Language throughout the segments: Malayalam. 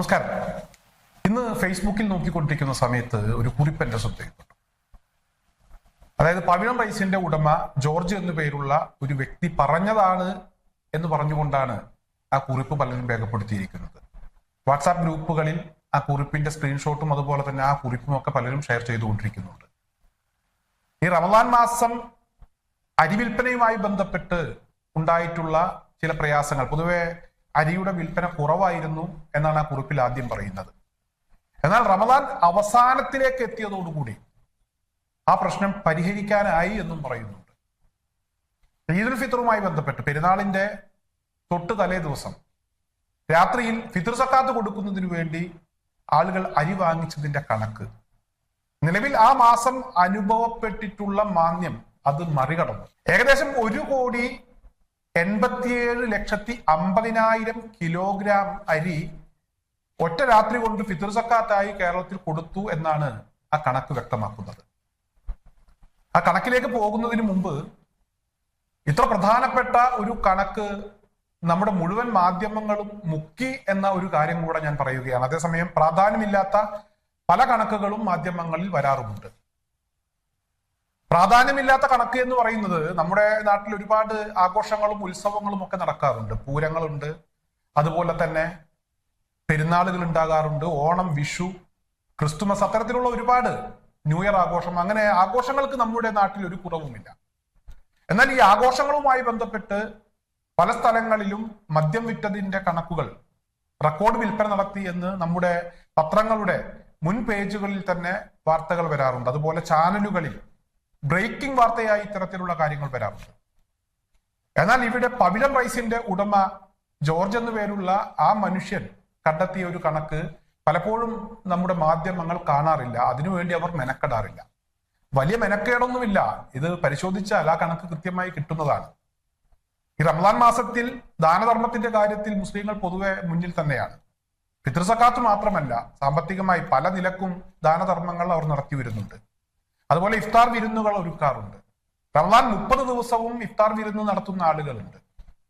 നമസ്കാരം. ഇന്ന് ഫേസ്ബുക്കിൽ നോക്കിക്കൊണ്ടിരിക്കുന്ന സമയത്ത് ഒരു കുറിപ്പ് എന്റെ ശ്രദ്ധയിൽപ്പെട്ടു. അതായത് പവിഴം റൈസിന്റെ ഉടമ ജോർജ് എന്നു പേരുള്ള ഒരു വ്യക്തി പറഞ്ഞതാണ് എന്ന് പറഞ്ഞുകൊണ്ടാണ് ആ കുറിപ്പ് പലരും രേഖപ്പെടുത്തിയിരിക്കുന്നത്. വാട്സാപ്പ് ഗ്രൂപ്പുകളിൽ ആ കുറിപ്പിന്റെ സ്ക്രീൻഷോട്ടും അതുപോലെ തന്നെ ആ കുറിപ്പും ഒക്കെ പലരും ഷെയർ ചെയ്തുകൊണ്ടിരിക്കുന്നുണ്ട്. ഈ റമദാൻ മാസം അരിവിൽപ്പനയുമായി ബന്ധപ്പെട്ട് ഉണ്ടായിട്ടുള്ള ചില പ്രയാസങ്ങൾ പൊതുവെ അരിയുടെ വിൽപ്പന കുറവായിരുന്നു എന്നാണ് ആ കുറിപ്പിൽ ആദ്യം പറയുന്നത്. എന്നാൽ റമദാൻ അവസാനത്തിലേക്ക് എത്തിയതോടുകൂടി ആ പ്രശ്നം പരിഹരിക്കാനായി എന്നും പറയുന്നുണ്ട്. ഈദുൽ ഫിത്തറുമായി ബന്ധപ്പെട്ട് പെരുന്നാളിന്റെ തൊട്ട് തലേ ദിവസം രാത്രിയിൽ ഫിത്തർ സക്കാത്ത് കൊടുക്കുന്നതിന് വേണ്ടി ആളുകൾ അരി വാങ്ങിച്ചതിന്റെ കണക്ക്. നിലവിൽ ആ മാസം അനുഭവപ്പെട്ടിട്ടുള്ള മാന്യം അത് മറികടന്നു. ഏകദേശം ഒരു കോടി എൺപത്തിയേഴ് ലക്ഷത്തി അമ്പതിനായിരം കിലോഗ്രാം അരി ഒറ്റ രാത്രി കൊണ്ട് ഫിത്തർ സക്കാത്തായി കേരളത്തിൽ കൊടുത്തു എന്നാണ് ആ കണക്ക് വ്യക്തമാക്കുന്നത്. ആ കണക്കിലേക്ക് പോകുന്നതിന് മുമ്പ് ഇത്ര പ്രധാനപ്പെട്ട ഒരു കണക്ക് നമ്മുടെ മുഴുവൻ മാധ്യമങ്ങളും മുക്കി എന്ന ഒരു കാര്യം കൂടെ ഞാൻ പറയുകയാണ്. അതേസമയം പ്രാധാന്യമില്ലാത്ത പല കണക്കുകളും മാധ്യമങ്ങളിൽ വരാറുമുണ്ട്. പ്രാധാന്യമില്ലാത്ത കണക്ക് എന്ന് പറയുന്നത് നമ്മുടെ നാട്ടിൽ ഒരുപാട് ആഘോഷങ്ങളും ഉത്സവങ്ങളും ഒക്കെ നടക്കാറുണ്ട്. പൂരങ്ങളുണ്ട്. അതുപോലെ തന്നെ പെരുന്നാളുകൾ ഉണ്ടാകാറുണ്ട്. ഓണം വിഷു ക്രിസ്തുമസ് അത്തരത്തിലുള്ള ഒരുപാട് ന്യൂ ഇയർ ആഘോഷം. അങ്ങനെ ആഘോഷങ്ങൾക്ക് നമ്മുടെ നാട്ടിൽ ഒരു കുറവുമില്ല. എന്നാൽ ഈ ആഘോഷങ്ങളുമായി ബന്ധപ്പെട്ട് പല സ്ഥലങ്ങളിലും മദ്യം വിറ്റതിന്റെ കണക്കുകൾ റെക്കോർഡ് വിൽപ്പന നടത്തി എന്ന് നമ്മുടെ പത്രങ്ങളുടെ മുൻ പേജുകളിൽ തന്നെ വാർത്തകൾ വരാറുണ്ട്. അതുപോലെ ചാനലുകളിൽ ബ്രേക്കിംഗ് വാർത്തയായി ഇത്തരത്തിലുള്ള കാര്യങ്ങൾ വരാറുണ്ട്. എന്നാൽ ഇവിടെ പവിലൻ റൈസിന്റെ ഉടമ ജോർജ് എന്നു പേരുള്ള ആ മനുഷ്യൻ കണ്ടെത്തിയ ഒരു കണക്ക് പലപ്പോഴും നമ്മുടെ മാധ്യമങ്ങൾ കാണാറില്ല. അതിനുവേണ്ടി അവർ മെനക്കെടാറില്ല. വലിയ മെനക്കേടൊന്നുമില്ല. ഇത് പരിശോധിച്ചാൽ ആ കണക്ക് കൃത്യമായി കിട്ടുന്നതാണ്. ഈ റംസാൻ മാസത്തിൽ ദാനധർമ്മത്തിന്റെ കാര്യത്തിൽ മുസ്ലിങ്ങൾ പൊതുവെ മുന്നിൽ തന്നെയാണ്. പിതൃസക്കാത്ത് മാത്രമല്ല സാമ്പത്തികമായി പല നിലക്കും ദാനധർമ്മങ്ങൾ അവർ നടത്തി വരുന്നുണ്ട്. അതുപോലെ ഇഫ്താർ വിരുന്നുകൾ ഒരുക്കാറുണ്ട്. റമദാൻ മുപ്പത് ദിവസവും ഇഫ്താർ വിരുന്ന് നടത്തുന്ന ആളുകളുണ്ട്.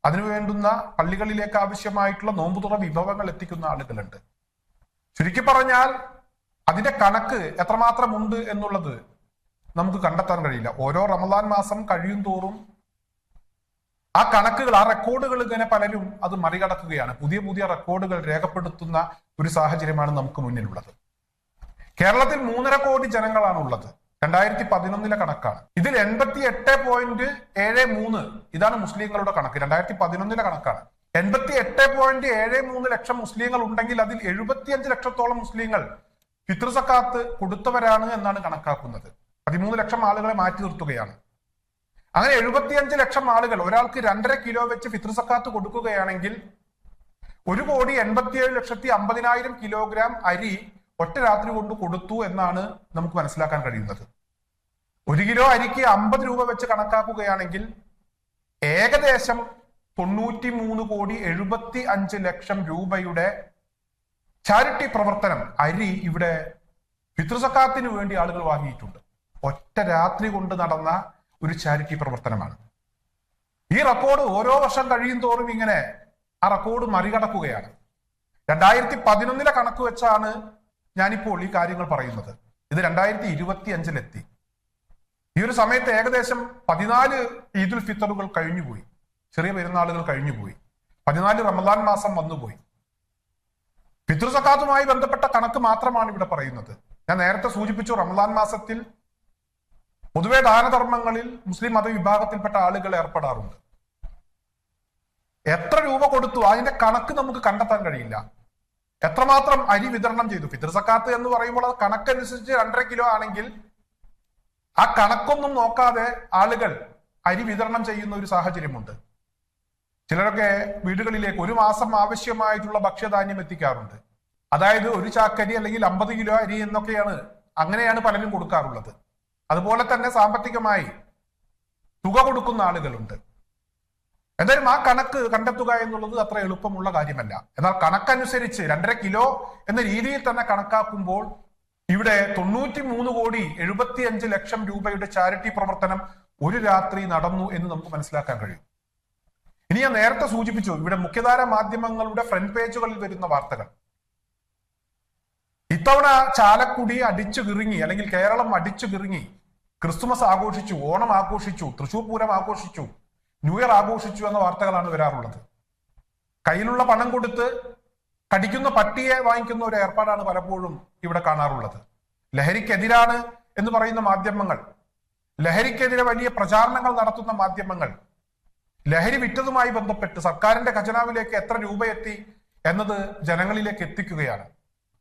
അതിനു വേണ്ടുന്ന പള്ളികളിലേക്ക് ആവശ്യമായിട്ടുള്ള നോമ്പുതുറ വിഭവങ്ങൾ എത്തിക്കുന്ന ആളുകളുണ്ട്. ചുരുക്കി പറഞ്ഞാൽ അതിന്റെ കണക്ക് എത്രമാത്രം ഉണ്ട് എന്നുള്ളത് നമുക്ക് കണ്ടെത്താൻ കഴിയില്ല. ഓരോ റമദാൻ മാസം കഴിയും തോറും ആ കണക്കുകൾ ആ റെക്കോർഡുകൾ ഇങ്ങനെ പലരും അത് മറികടക്കുകയാണ്. പുതിയ പുതിയ റെക്കോർഡുകൾ രേഖപ്പെടുത്തുന്ന ഒരു സാഹചര്യമാണ് നമുക്ക് മുന്നിലുള്ളത്. കേരളത്തിൽ മൂന്നര കോടി ജനങ്ങളാണ് ഉള്ളത് രണ്ടായിരത്തി പതിനൊന്നിലെ കണക്കാണ്. ഇതിൽ എൺപത്തി എട്ട് പോയിന്റ് ഏഴ് മൂന്ന് ഇതാണ് മുസ്ലിങ്ങളുടെ കണക്ക്. രണ്ടായിരത്തി പതിനൊന്നിലെ കണക്കാണ്. എൺപത്തി എട്ട് പോയിന്റ് ഏഴ് മൂന്ന് ലക്ഷം മുസ്ലിങ്ങൾ ഉണ്ടെങ്കിൽ അതിൽ എഴുപത്തിയഞ്ച് ലക്ഷത്തോളം മുസ്ലിങ്ങൾ പിതൃസക്കാത്ത് കൊടുത്തവരാണ് എന്നാണ് കണക്കാക്കുന്നത്. പതിമൂന്ന് ലക്ഷം ആളുകളെ മാറ്റി നിർത്തുകയാണ്. അങ്ങനെ എഴുപത്തിയഞ്ച് ലക്ഷം ആളുകൾ ഒരാൾക്ക് രണ്ടര കിലോ വെച്ച് പിതൃസക്കാത്ത് കൊടുക്കുകയാണെങ്കിൽ ഒരു കോടി എൺപത്തിയേഴ് ലക്ഷത്തി അമ്പതിനായിരം കിലോഗ്രാം അരി ഒറ്റ രാത്രി കൊണ്ട് കൊടുത്തു എന്നാണ് നമുക്ക് മനസ്സിലാക്കാൻ കഴിയുന്നത്. ഒരു കിലോ അരിക്ക് അമ്പത് രൂപ വെച്ച് കണക്കാക്കുകയാണെങ്കിൽ ഏകദേശം തൊണ്ണൂറ്റി മൂന്ന് കോടി എഴുപത്തി അഞ്ച് ലക്ഷം രൂപയുടെ ചാരിറ്റി പ്രവർത്തനം അരി ഇവിടെ പിതൃസക്കാത്തിന് വേണ്ടി ആളുകൾ വാങ്ങിയിട്ടുണ്ട്. ഒറ്റ രാത്രി കൊണ്ട് നടന്ന ഒരു ചാരിറ്റി പ്രവർത്തനമാണ്. ഈ റെക്കോർഡ് ഓരോ വർഷം കഴിയും തോറും ഇങ്ങനെ ആ റെക്കോർഡ് മറികടക്കുകയാണ്. രണ്ടായിരത്തി പതിനൊന്നിലെ കണക്ക് വെച്ചാണ് ഞാനിപ്പോൾ ഈ കാര്യങ്ങൾ പറയുന്നത്. ഇത് രണ്ടായിരത്തി ഇരുപത്തി അഞ്ചിലെത്തി ഈ ഒരു സമയത്ത് ഏകദേശം പതിനാല് ഈദുൽ ഫിത്തറുകൾ കഴിഞ്ഞുപോയി. ചെറിയ പെരുന്നാളുകൾ കഴിഞ്ഞുപോയി. പതിനാല് റമദാൻ മാസം വന്നുപോയി. പിതൃസക്കാത്തുമായി ബന്ധപ്പെട്ട കണക്ക് മാത്രമാണ് ഇവിടെ പറയുന്നത്. ഞാൻ നേരത്തെ സൂചിപ്പിച്ചു റമദാൻ മാസത്തിൽ പൊതുവെ ദാനധർമ്മങ്ങളിൽ മുസ്ലിം മതവിഭാഗത്തിൽപ്പെട്ട ആളുകൾ ഏർപ്പെടാറുണ്ട്. എത്ര രൂപ കൊടുത്തു? അതിന്റെ കണക്ക് നമുക്ക് കണ്ടെത്താൻ കഴിയില്ല. എത്രമാത്രം അരി വിതരണം ചെയ്തു? ഫിത്തർ സക്കാത്ത് എന്ന് പറയുമ്പോൾ അത് കണക്കനുസരിച്ച് രണ്ടര കിലോ ആണെങ്കിൽ ആ കണക്കൊന്നും നോക്കാതെ ആളുകൾ അരി വിതരണം ചെയ്യുന്ന ഒരു സാഹചര്യമുണ്ട്. ചിലരൊക്കെ വീടുകളിലേക്ക് ഒരു മാസം ആവശ്യമായിട്ടുള്ള ഭക്ഷ്യധാന്യം എത്തിക്കാറുണ്ട്. അതായത് ഒരു ചാക്കരി അല്ലെങ്കിൽ അമ്പത് കിലോ അരി എന്നൊക്കെയാണ് അങ്ങനെയാണ് പലരും കൊടുക്കാറുള്ളത്. അതുപോലെ തന്നെ സാമ്പത്തികമായി തുക കൊടുക്കുന്ന ആളുകളുണ്ട്. എന്തായാലും ആ കണക്ക് കണ്ടെത്തുക എന്നുള്ളത് അത്ര എളുപ്പമുള്ള കാര്യമല്ല. എന്നാൽ കണക്കനുസരിച്ച് രണ്ടര കിലോ എന്ന രീതിയിൽ തന്നെ കണക്കാക്കുമ്പോൾ ഇവിടെ തൊണ്ണൂറ്റി മൂന്ന് കോടി എഴുപത്തി അഞ്ച് ലക്ഷം രൂപയുടെ ചാരിറ്റി പ്രവർത്തനം ഒരു രാത്രി നടന്നു എന്ന് നമുക്ക് മനസ്സിലാക്കാൻ കഴിയും. ഇനി ഞാൻ നേരത്തെ സൂചിപ്പിച്ചു ഇവിടെ മുഖ്യധാര മാധ്യമങ്ങളുടെ ഫ്രണ്ട് പേജുകളിൽ വരുന്ന വാർത്തകൾ. ഇത്തവണ ചാലക്കുടി അടിച്ചു കിറുങ്ങി അല്ലെങ്കിൽ കേരളം അടിച്ചു കിറുങ്ങി ക്രിസ്തുമസ് ആഘോഷിച്ചു ഓണം ആഘോഷിച്ചു തൃശൂർ പൂരം ആഘോഷിച്ചു ന്യൂ ഇയർ ആഘോഷിച്ചു എന്ന വാർത്തകളാണ് വരാറുള്ളത്. കയ്യിലുള്ള പണം കൊടുത്ത് കടിക്കുന്ന പട്ടിയെ വാങ്ങിക്കുന്ന ഒരു ഏർപ്പാടാണ് പലപ്പോഴും ഇവിടെ കാണാറുള്ളത്. ലഹരിക്കെതിരാണ് എന്ന് പറയുന്ന മാധ്യമങ്ങൾ ലഹരിക്കെതിരെ വലിയ പ്രചാരണങ്ങൾ നടത്തുന്ന മാധ്യമങ്ങൾ ലഹരി വിറ്റതുമായി ബന്ധപ്പെട്ട് സർക്കാരിന്റെ ഖജനാവിലേക്ക് എത്ര രൂപ എത്തി എന്നത് ജനങ്ങളിലേക്ക് എത്തിക്കുകയാണ്.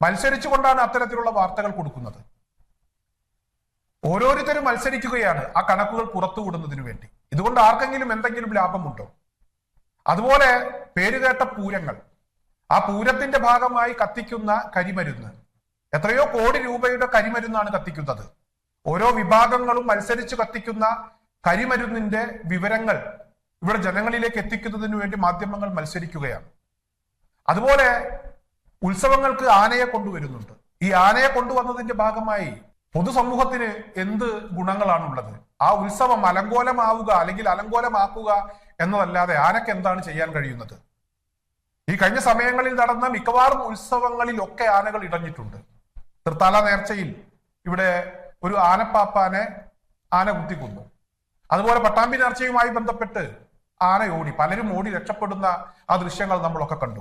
മത്സരിച്ചുകൊണ്ടാണ് അത്തരത്തിലുള്ള വാർത്തകൾ കൊടുക്കുന്നത്. ഓരോരുത്തരും മത്സരിക്കുകയാണ് ആ കണക്കുകൾ പുറത്തുവിടുന്നതിനു വേണ്ടി. ഇതുകൊണ്ട് ആർക്കെങ്കിലും എന്തെങ്കിലും ലാഭമുണ്ടോ? അതുപോലെ പേരുകേട്ട പൂരങ്ങൾ. ആ പൂരത്തിന്റെ ഭാഗമായി കത്തിക്കുന്ന കരിമരുന്ന്. എത്രയോ കോടി രൂപയുടെ കരിമരുന്നാണ് കത്തിക്കുന്നത്. ഓരോ വിഭാഗങ്ങളും മത്സരിച്ച് കത്തിക്കുന്ന കരിമരുന്നിന്റെ വിവരങ്ങൾ ഇവിടെ ജനങ്ങളിലേക്ക് എത്തിക്കുന്നതിന് വേണ്ടി മാധ്യമങ്ങൾ മത്സരിക്കുകയാണ്. അതുപോലെ ഉത്സവങ്ങൾക്ക് ആനയെ കൊണ്ടുവരുന്നുണ്ട്. ഈ ആനയെ കൊണ്ടുവന്നതിന്റെ ഭാഗമായി പൊതുസമൂഹത്തിന് എന്ത് ഗുണങ്ങളാണുള്ളത്? ആ ഉത്സവം അലങ്കോലമാവുക അല്ലെങ്കിൽ അലങ്കോലമാക്കുക എന്നതല്ലാതെ ആനക്ക് എന്താണ് ചെയ്യാൻ കഴിയുന്നത്? ഈ കഴിഞ്ഞ സമയങ്ങളിൽ നടന്ന മിക്കവാറും ഉത്സവങ്ങളിലൊക്കെ ആനകൾ ഇടഞ്ഞിട്ടുണ്ട്. തൃത്താല നേർച്ചയിൽ ഇവിടെ ഒരു ആനപ്പാപ്പാനെ ആന കുത്തിക്കൊന്നു. അതുപോലെ പട്ടാമ്പി നേർച്ചയുമായി ബന്ധപ്പെട്ട് ആന ഓടി. പലരും ഓടി രക്ഷപ്പെടുന്ന ആ ദൃശ്യങ്ങൾ നമ്മളൊക്കെ കണ്ടു.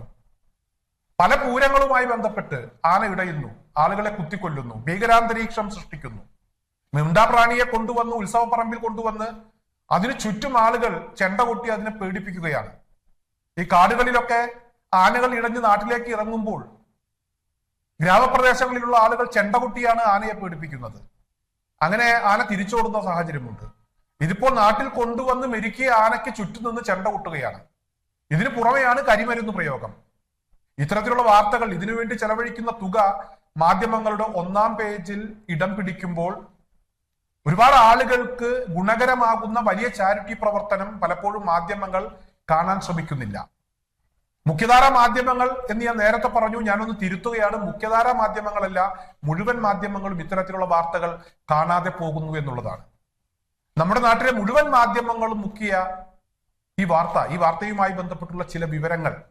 പല പൂരങ്ങളുമായി ബന്ധപ്പെട്ട് ആന ഇടയുന്നു. ആളുകളെ കുത്തിക്കൊല്ലുന്നു ഭീകരാന്തരീക്ഷം സൃഷ്ടിക്കുന്നു. മിണ്ടാപ്രാണിയെ കൊണ്ടുവന്ന് ഉത്സവപ്പറമ്പിൽ കൊണ്ടുവന്ന് അതിനു ചുറ്റും ആളുകൾ ചെണ്ട കൊട്ടി അതിനെ പേടിപ്പിക്കുകയാണ്. ഈ കാടുകളിലൊക്കെ ആനകൾ ഇഴഞ്ഞ് നാട്ടിലേക്ക് ഇറങ്ങുമ്പോൾ ഗ്രാമപ്രദേശങ്ങളിലുള്ള ആളുകൾ ചെണ്ട കൊട്ടിയാണ് ആനയെ പേടിപ്പിക്കുന്നത്. അങ്ങനെ ആന തിരിച്ചോടുന്ന സാഹചര്യമുണ്ട്. ഇതിപ്പോൾ നാട്ടിൽ കൊണ്ടുവന്ന് മെരുക്കിയ ആനയ്ക്ക് ചുറ്റും നിന്ന് ചെണ്ട കൊട്ടുകയാണ്. ഇതിനു പുറമെയാണ് കരിമരുന്ന് പ്രയോഗം. ഇത്തരത്തിലുള്ള വാർത്തകൾ ഇതിനുവേണ്ടി ചെലവഴിക്കുന്ന തുക മാധ്യമങ്ങളുടെ ഒന്നാം പേജിൽ ഇടം പിടിക്കുമ്പോൾ ഒരുപാട് ആളുകൾക്ക് ഗുണകരമാകുന്ന വലിയ ചാരിറ്റി പ്രവർത്തനം പലപ്പോഴും മാധ്യമങ്ങൾ കാണാൻ ശ്രമിക്കുന്നില്ല. മുഖ്യധാര മാധ്യമങ്ങൾ എന്ന് ഞാൻ നേരത്തെ പറഞ്ഞു ഞാനൊന്ന് തിരുത്തുകയാണ്. മുഖ്യധാര മാധ്യമങ്ങളല്ല മുഴുവൻ മാധ്യമങ്ങളും ഇത്തരത്തിലുള്ള വാർത്തകൾ കാണാതെ പോകുന്നു എന്നുള്ളതാണ്. നമ്മുടെ നാട്ടിലെ മുഴുവൻ മാധ്യമങ്ങളും മുക്കിയ ഈ വാർത്ത ഈ വാർത്തയുമായി ബന്ധപ്പെട്ടുള്ള ചില വിവരങ്ങൾ.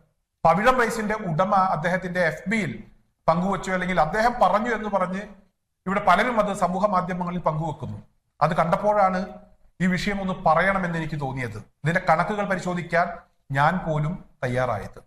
പവിഴം റൈസിന്റെ ഉടമ അദ്ദേഹത്തിന്റെ എഫ് ബിയിൽ പങ്കുവച്ചു അല്ലെങ്കിൽ അദ്ദേഹം പറഞ്ഞു എന്ന് പറഞ്ഞ് ഇവിടെ പലരും അത് സമൂഹ മാധ്യമങ്ങളിൽ പങ്കുവെക്കുന്നു. അത് കണ്ടപ്പോഴാണ് ഈ വിഷയം ഒന്ന് പറയണമെന്ന് എനിക്ക് തോന്നിയത്. ഇതിന്റെ കണക്കുകൾ പരിശോധിക്കാൻ ഞാൻ പോലും തയ്യാറായത്.